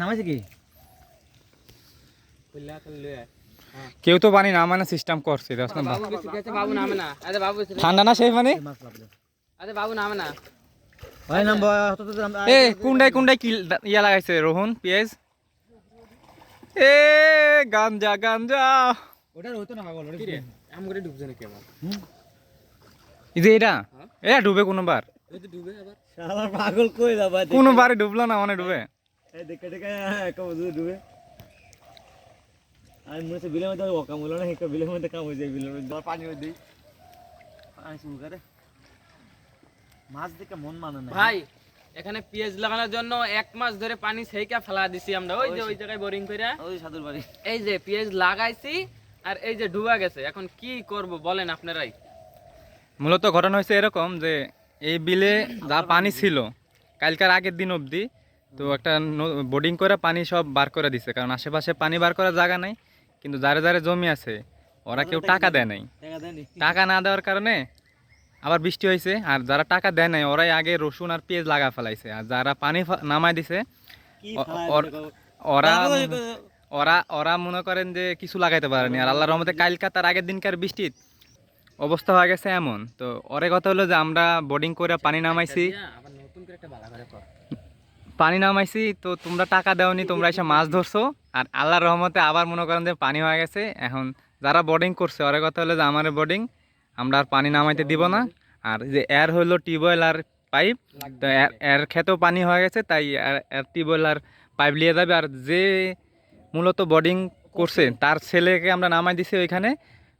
নামাইছে কি? আয়। কেউ তো পানি নামানোর সিস্টেম করছে বাবু নামে না। আরে বাবু ঠান্ডা না সেই পানি আরে বাবু নামে না। ভাই নাম এ কুন্ডাই কুন্ডাই কি ইয়া লাগাইছে রোহন পেঁয়াজ? এ গাঞ্জা গাঞ্জা। ওটা হতো না পাগল রে? আম করে ডুবছে নাকি আবার? এই যে এটা? এটা ডুবে কোনোবার ডুবে আবার। শালা পাগল কই যাবা কোনোবারে ডুবলো না মানে ডুবে। এই দেখে দেখে এক বুঝু ডুবে। আর মনে হচ্ছে বিলের মধ্যে না একটা বিলের মধ্যে কাম হয়ে যায় বিলের মধ্যে। পানি হয়ে পানি শুরু করে। মাছ দেখে মন মানে না। ভাই এখানে পেঁয়াজ লাগানোর জন্য এক মাস ধরে পানি সেইকা ফেলা দিছি আমরা। ওই যে ওই জায়গায় বোরিং করে ওই সাধুর বাড়ি। এই যে পেঁয়াজ লাগাইছি আর এই যে ডুবা গেছে। এখন কি করব বলেন আপনারাই। মূলত ঘটনা হয়েছে এরকম যে এই বিলে যা পানি ছিল কালকার আগের দিন অবধি তো একটা বোর্ডিং করে পানি সব বার করে দিছে কারণ আশেপাশে পানি বার করার জায়গা নাই কিন্তু যারে যারে জমি আছে ওরা কেউ টাকা দেয় নাই। টাকা না দেওয়ার কারণে আবার বৃষ্টি হয়েছে আর যারা টাকা দেয় নাই ওরাই আগে রসুন আর পেঁয়াজ লাগা ফেলাইছে আর যারা পানি নামায় দিছে ওরা ওরা ওরা মনে করেন যে কিছু লাগাইতে পারেনি আর আল্লাহ রহমতে কালকা তার আগের দিনকার বৃষ্টির অবস্থা হয়ে গেছে এমন। তো ওরে কথা হলো যে আমরা বোর্ডিং করে পানি নামাইছি। পানি নামাইছি, তো তোমরা টাকা দেওনি, তোমরা এসে মাছ ধরছো। আর আল্লাহর রহমতে আবার মনে করেন যে পানি হয়ে গেছে। এখন যারা বোর্ডিং করছে, ওরে কথা হলো যে আমার বোর্ডিং আমরা আর পানি নামাইতে দিব না। আর যে এর হলো টিউবওয়েল আর পাইপ তো এর- খেতেও পানি হয়ে গেছে, তাই এর- টিউবওয়েল আর পাইপ নিয়ে যাবে। আর যে মূলত বোর্ডিং করছে, তার ছেলেকে আমরা নামাই দিছি ওইখানে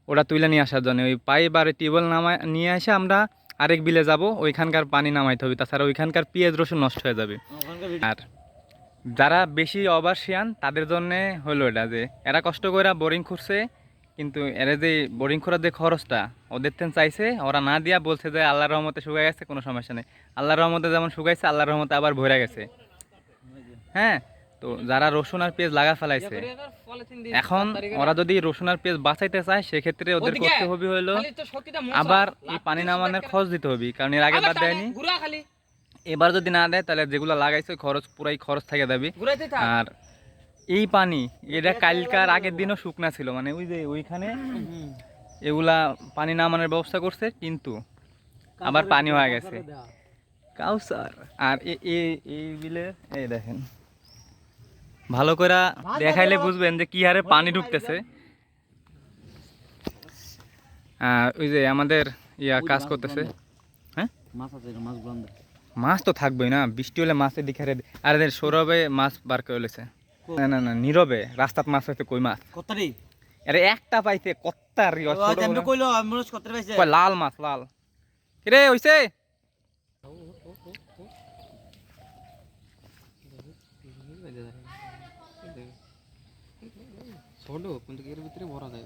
ওটা তুলে নিয়ে আসার জন্য। ওই পাইপ আর টিউবওয়েল নামাই নিয়ে এসে আমরা আরেক বিলে যাব ওইখানকার পানি নামাইতে হবে। তাছাড়া ওইখানকার পেঁয়াজ রসুন নষ্ট হয়ে যাবে। আর যারা বেশি অবাসিয়ান তাদের জন্যে হলো এটা যে এরা কষ্ট করে বোরিং করছে কিন্তু এরা যে বোরিং করার যে খরচটা ওদের তেন চাইছে ওরা না দিয়া বলছে যে আল্লাহর রহমতে শুকাই গেছে কোনো সমস্যা নেই। আল্লাহর রহমতে যেমন শুকাইছে আল্লাহর রহমতে আবার ভরে গেছে। হ্যাঁ? তো যারা রসুন আর পেঁয়াজ লাগা ফেলাইছে এখন ওরা যদি রসুন আর পেঁয়াজ বাঁচাইতে চায় সেক্ষেত্রে ওদের করতে হবে হলো আবার এই পানি নামানোর খরচ দিতে হবে কারণ এর আগে বাদ দেয়নি। এবার যদি না দেয় তাহলে যেগুলো লাগাইছে খরচ পুরাই খরচ থেকে যাবে। আর এই পানি এটা কালকার আগের দিনও শুকনা ছিল মানে ওই যে ওইখানে এগুলা পানি নামানোর ব্যবস্থা করছে কিন্তু আবার পানি হয়ে গেছে। কাউসার। আর এই বিলে এই দেখেন। ভালো করে দেখাইলে বুঝবেন যে কি হারে পানি ঢুকতেছে। ওই যে আমাদের ইয়া কাজ করতেছে। হ্যাঁ? মাছ মাছ মাছ তো থাকবেই না বৃষ্টি হলে মাছের দিকে হারে আর এদের সৌরভে মাছ বার করে লেছে না না না নীরবে রাস্তাত মাছ হইতে কই মাছ? আরে একটা পাইছে কত্তার লাল মাছ লাল। কিরে হইছে? ছোট কিন্তু এর ভিতরে বড় যায়